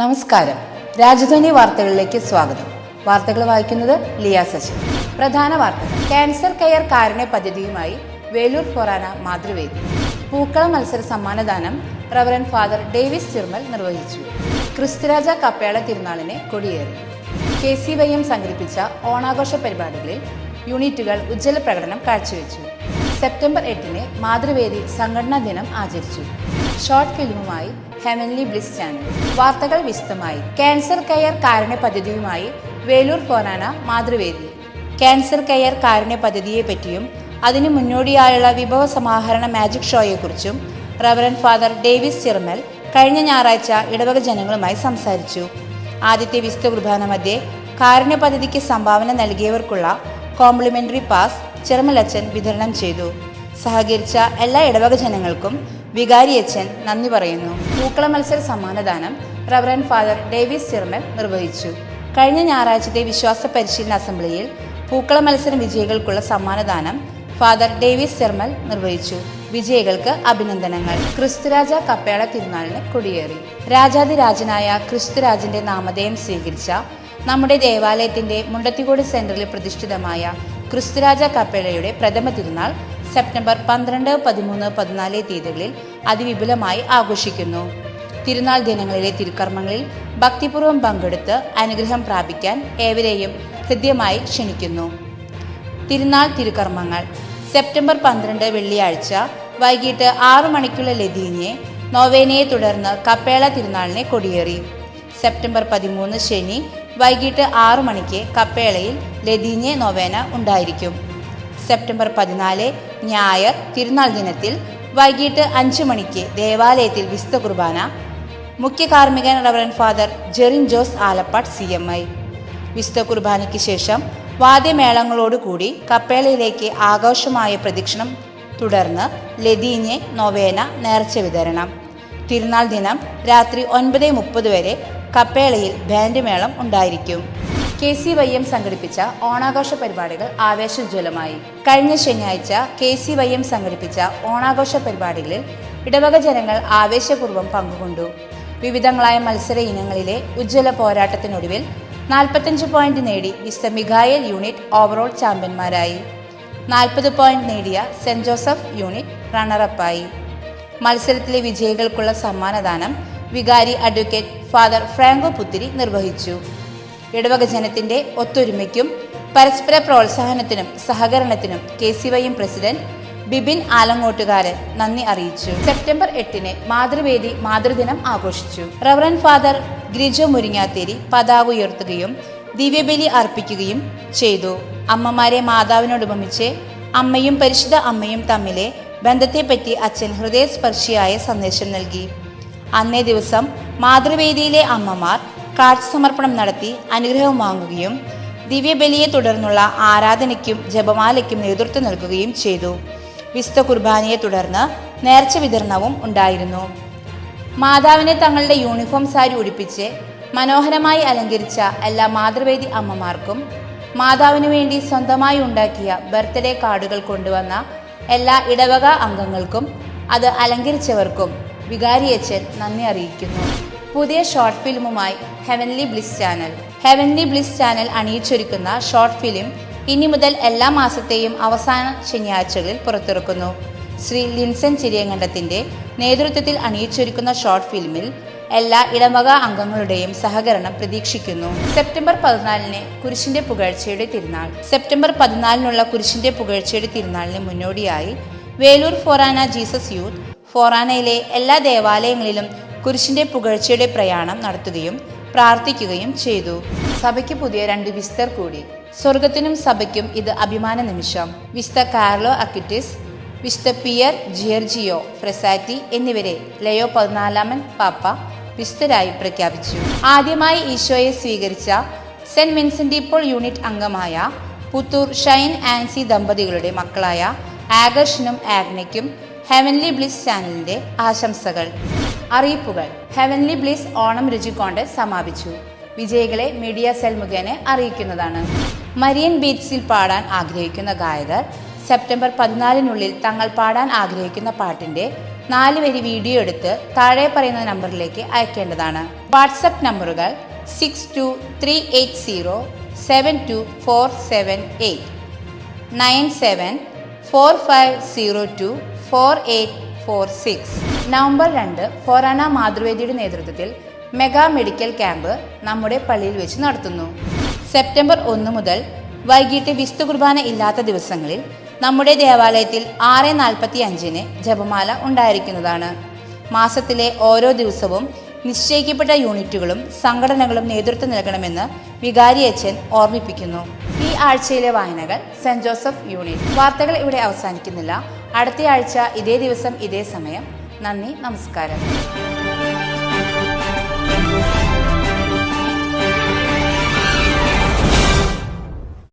നമസ്കാരം. രാജധാനി വാർത്തകളിലേക്ക് സ്വാഗതം. വാർത്തകൾ വായിക്കുന്നത് ലിയ സശി പ്രധാന വാർത്ത. ക്യാൻസർ കെയർ കാരുണ്യ പദ്ധതിയുമായി വേലൂർ ഫൊറാന മാതൃവേദി. പൂക്കള മത്സര സമ്മാനദാനം റവറൻ ഫാദർ ഡേവിസ് ചിർമൽ നിർവഹിച്ചു. ക്രിസ്തുരാജ കപ്പേള തിരുനാളിനെ കൊടിയേറി. കെ സി വൈ എം സംഘടിപ്പിച്ച ഓണാഘോഷ പരിപാടികളിൽ യൂണിറ്റുകൾ ഉജ്ജ്വല പ്രകടനം കാഴ്ചവെച്ചു. സെപ്റ്റംബർ എട്ടിന് മാതൃവേദി സംഘടനാ ദിനം ആചരിച്ചു. ഷോർട്ട് ഫിലിമുമായി ഹെവൻലി ബ്ലിസ് ചാനൽ വാർത്തകൾ വിശദമായി. ക്യാൻസർ കെയർ കാരുണ്യ പദ്ധതിയുമായി Velur forane Mathruvedi. Cancer care Karunya പദ്ധതിയെ പറ്റിയും അതിനു മുന്നോടിയായുള്ള വിഭവ സമാഹരണ മാജിക് ഷോയെക്കുറിച്ചും റവറൻ ഫാദർ ഡേവിസ് ചിർമൽ കഴിഞ്ഞ ഞായറാഴ്ച ഇടവക ജനങ്ങളുമായി സംസാരിച്ചു. ആദ്യത്തെ വിശുദ്ധ കുർബാന മധ്യേ കാരുണ്യ പദ്ധതിക്ക് സംഭാവന നൽകിയവർക്കുള്ള കോംപ്ലിമെന്ററി പാസ് ചെറുമലച്ചൻ വിതരണം ചെയ്തു. സഹകരിച്ച എല്ലാ ഇടവക ജനങ്ങൾക്കും വികാരി അച്ഛൻ നന്ദി പറയുന്നു. പൂക്കള മത്സര സമ്മാനദാനം റവറൻ ഫാദർ ഡേവിസ് ചെറുമൽ നിർവഹിച്ചു. കഴിഞ്ഞ ഞായറാഴ്ചത്തെ വിശ്വാസ പരിശീലന അസംബ്ലിയിൽ പൂക്കള മത്സരം വിജയികൾക്കുള്ള സമ്മാനദാനം ഫാദർ ഡേവിസ് ചെർമൽ നിർവഹിച്ചു. വിജയികൾക്ക് അഭിനന്ദനങ്ങൾ. ക്രിസ്തുരാജ കപ്പേള തിരുനാളിന് കൊടിയേറി. രാജാതിരാജനായ ക്രിസ്തുരാജന്റെ നാമധേയം സ്വീകരിച്ച നമ്മുടെ ദേവാലയത്തിന്റെ മുണ്ടത്തിക്കോട് സെന്ററിൽ പ്രതിഷ്ഠിതമായ ക്രിസ്തുരാജ കപ്പേളയുടെ പ്രഥമ തിരുനാൾ സെപ്റ്റംബർ പന്ത്രണ്ട് പതിമൂന്ന് പതിനാല് തീയതികളിൽ അതിവിപുലമായി ആഘോഷിക്കുന്നു. തിരുനാൾ ദിനങ്ങളിലെ തിരുക്കർമ്മങ്ങളിൽ ഭക്തിപൂർവം പങ്കെടുത്ത് അനുഗ്രഹം പ്രാപിക്കാൻ ഏവരെയും ഹൃദ്യമായി ക്ഷണിക്കുന്നു. തിരുനാൾ തിരുക്കർമ്മങ്ങൾ. സെപ്റ്റംബർ പന്ത്രണ്ട് വെള്ളിയാഴ്ച വൈകിട്ട് ആറു മണിക്കുള്ള ലതീഞ്ഞെ നോവേനയെ തുടർന്ന് കപ്പേള തിരുനാളിനെ കൊടിയേറി. സെപ്റ്റംബർ പതിമൂന്ന് ശനി വൈകിട്ട് ആറു മണിക്ക് കപ്പേളയിൽ ലതീഞ്ഞെ നോവേന ഉണ്ടായിരിക്കും. സെപ്റ്റംബർ പതിനാല് ഞായർ തിരുനാൾ ദിനത്തിൽ വൈകിട്ട് അഞ്ചു മണിക്ക് ദേവാലയത്തിൽ വിശുദ്ധ കുർബാന. മുഖ്യ കാർമ്മികൻ reverend father Jerin Jose Alappad C M I. വിശുദ്ധ കുർബാനയ്ക്ക് ശേഷം വാദ്യമേളങ്ങളോടുകൂടി കപ്പേളയിലേക്ക് ആഘോഷമായ പ്രദക്ഷിണം തുടർന്ന് ലതീഞ്ഞെ നൊവേന നേർച്ച വിതരണം. തിരുനാൾ ദിനം രാത്രി ഒൻപത് മുപ്പത് വരെ കപ്പേളയിൽ ബാൻഡ് മേളം ഉണ്ടായിരിക്കും. കെ സി വൈ എം സംഘടിപ്പിച്ച ഓണാഘോഷ പരിപാടികൾ ആവേശോജ്വലമായി. കഴിഞ്ഞ ശനിയാഴ്ച കെ സി വൈ എം സംഘടിപ്പിച്ച ഓണാഘോഷ പരിപാടികളിൽ ഇടവക ജനങ്ങൾ ആവേശപൂർവം പങ്കുകൊണ്ടു. വിവിധങ്ങളായ മത്സര ഇനങ്ങളിലെ ഉജ്ജ്വല പോരാട്ടത്തിനൊടുവിൽ നാൽപ്പത്തഞ്ച് പോയിന്റ് നേടി മിസ്റ്റർ മിഖായൽ യൂണിറ്റ് ഓവറോൾ ചാമ്പ്യന്മാരായി. നാൽപ്പത് പോയിന്റ് നേടിയ സെന്റ് ജോസഫ് യൂണിറ്റ് റണ്ണറപ്പായി മത്സരത്തിലെ വിജയികൾക്കുള്ള സമ്മാനദാനം വികാരി അഡ്വക്കേറ്റ് ഫാദർ ഫ്രാങ്കോ പുത്തിരി നിർവഹിച്ചു. ഇടവക ജനത്തിന്റെ ഒത്തൊരുമയ്ക്കും പരസ്പര പ്രോത്സാഹനത്തിനും സഹകരണത്തിനും K C Y M president Bibin Alangottukaran നന്ദി അറിയിച്ചു. സെപ്റ്റംബർ എട്ടിന് മാതൃവേദി മാതൃദിനം ആഘോഷിച്ചു. റവറൻ ഫാദർ ഗ്രിജോ മുരിങ്ങാത്തേരി പതാക ഉയർത്തുകയും ദിവ്യബലി അർപ്പിക്കുകയും ചെയ്തു. അമ്മമാരെ മാതാവിനോടുപമിച്ച് അമ്മയും പരിശുദ്ധ അമ്മയും തമ്മിലെ ബന്ധത്തെപ്പറ്റി അച്ഛൻ ഹൃദയസ്പർശിയായ സന്ദേശം നൽകി. അന്നേ ദിവസം മാതൃവേദിയിലെ അമ്മമാർ കാഴ്ച സമർപ്പണം നടത്തി അനുഗ്രഹം വാങ്ങുകയും ദിവ്യബലിയെ തുടർന്നുള്ള ആരാധനയ്ക്കും ജപമാലയ്ക്കും നേതൃത്വം നൽകുകയും ചെയ്തു. വിശുദ്ധ കുർബാനയെ തുടർന്ന് നേർച്ച വിതരണവും ഉണ്ടായിരുന്നു. മാതാവിനെ തങ്ങളുടെ യൂണിഫോം സാരി ഉടുപ്പിച്ച് മനോഹരമായി അലങ്കരിച്ച എല്ലാ മാതൃവേദി അമ്മമാർക്കും മാതാവിനു വേണ്ടി സ്വന്തമായി ഉണ്ടാക്കിയ ബർത്ത്ഡേ കാർഡുകൾ കൊണ്ടുവന്ന എല്ലാ ഇടവക അംഗങ്ങൾക്കും അത് അലങ്കരിച്ചവർക്കും വികാരിയച്ഛൻ നന്ദി അറിയിക്കുന്നു. പുതിയ short ഫിലിമുമായി Heavenly Bliss channel. Heavenly Bliss channel അണിയിച്ചൊരുക്കുന്ന short film ഇനി മുതൽ എല്ലാ മാസത്തെയും അവസാന ശനിയാഴ്ചകളിൽ പുറത്തിറക്കുന്നു. ശ്രീ ലിൻസൻ ചിരിയങ്കണ്ടത്തിന്റെ നേതൃത്വത്തിൽ അണിയിച്ചൊരുക്കുന്ന ഷോർട്ട് ഫിലിമിൽ എല്ലാ ഇടവക അംഗങ്ങളുടെയും സഹകരണം പ്രതീക്ഷിക്കുന്നു. സെപ്റ്റംബർ പതിനാലിന് കുരിശിന്റെ പുകഴ്ചയുടെ തിരുനാൾ. സെപ്റ്റംബർ പതിനാലിനുള്ള കുരിശിന്റെ പുകഴ്ചയുടെ തിരുനാളിന് മുന്നോടിയായി വേലൂർ ഫോറാന ജീസസ് യൂത്ത് ഫോറാനയിലെ എല്ലാ ദേവാലയങ്ങളിലും കുരിശിന്റെ പുകഴ്ചയുടെ പ്രയാണം നടത്തുകയും പ്രാർത്ഥിക്കുകയും ചെയ്തു. സഭയ്ക്ക് പുതിയ രണ്ട് വിസ്തർ കൂടി. സ്വർഗത്തിനും സഭയ്ക്കും ഇത് അഭിമാന നിമിഷം. വിസ്ത കാർലോ അക്കിറ്റിസ് വിസ്ത പിയർ ജിയർജിയോ ഫ്രെസാറ്റി എന്നിവരെ ലയോ പതിനാലാമൻ പാപ്പ വിസ്തരായി പ്രഖ്യാപിച്ചു. ആദ്യമായി ഈശോയെ സ്വീകരിച്ച സെന്റ് വിൻസെന്റ് ഇപ്പോൾ യൂണിറ്റ് അംഗമായ പുത്തൂർ ഷൈൻ ആൻസി ദമ്പതികളുടെ മക്കളായ ആകർഷനും ആഗ്നയ്ക്കും ഹെവൻലി ബ്ലിസ് ചാനലിന്റെ ആശംസകൾ. അറിയിപ്പുകൾ. ഹെവൻലി ബ്ലിസ് ഓണം രുചി കോൺടെസ്റ്റ് സമാപിച്ചു. വിജയികളെ മീഡിയ സെൽ മുഖേന അറിയിക്കുന്നതാണ്. മരിയൻ ബീച്ചിൽ പാടാൻ ആഗ്രഹിക്കുന്ന ഗായകർ സെപ്റ്റംബർ പതിനാലിനുള്ളിൽ തങ്ങൾ പാടാൻ ആഗ്രഹിക്കുന്ന പാട്ടിന്റെ നാല് വരി വീഡിയോ എടുത്ത് താഴെ പറയുന്ന നമ്പറിലേക്ക് അയക്കേണ്ടതാണ്. വാട്സപ്പ് നമ്പറുകൾ six two three eight zero seven two four seven eight nine seven four five zero two four eight four six November രണ്ട് ഫൊറാന മാതൃവേദിയുടെ നേതൃത്വത്തിൽ മെഗാ മെഡിക്കൽ ക്യാമ്പ് നമ്മുടെ പള്ളിയിൽ വെച്ച് നടത്തുന്നു. സെപ്റ്റംബർ ഒന്ന് മുതൽ വൈകിട്ട് വിസ്തു കുർബാന ഇല്ലാത്ത ദിവസങ്ങളിൽ നമ്മുടെ ദേവാലയത്തിൽ ആറ് നാൽപ്പത്തി അഞ്ചിന് ജപമാല ഉണ്ടായിരിക്കുന്നതാണ്. മാസത്തിലെ ഓരോ ദിവസവും നിശ്ചയിക്കപ്പെട്ട യൂണിറ്റുകളും സംഘടനകളും നേതൃത്വം നൽകണമെന്ന് വികാരി അച്ഛൻ ഓർമ്മിപ്പിക്കുന്നു. ഈ ആഴ്ചയിലെ വായനകൾ സെന്റ് ജോസഫ് യൂണിറ്റ്. വാർത്തകൾ ഇവിടെ അവസാനിക്കുന്നില്ല. അടുത്ത ആഴ്ച ഇതേ ദിവസം ഇതേ സമയം നന്ദി നമസ്കാരം.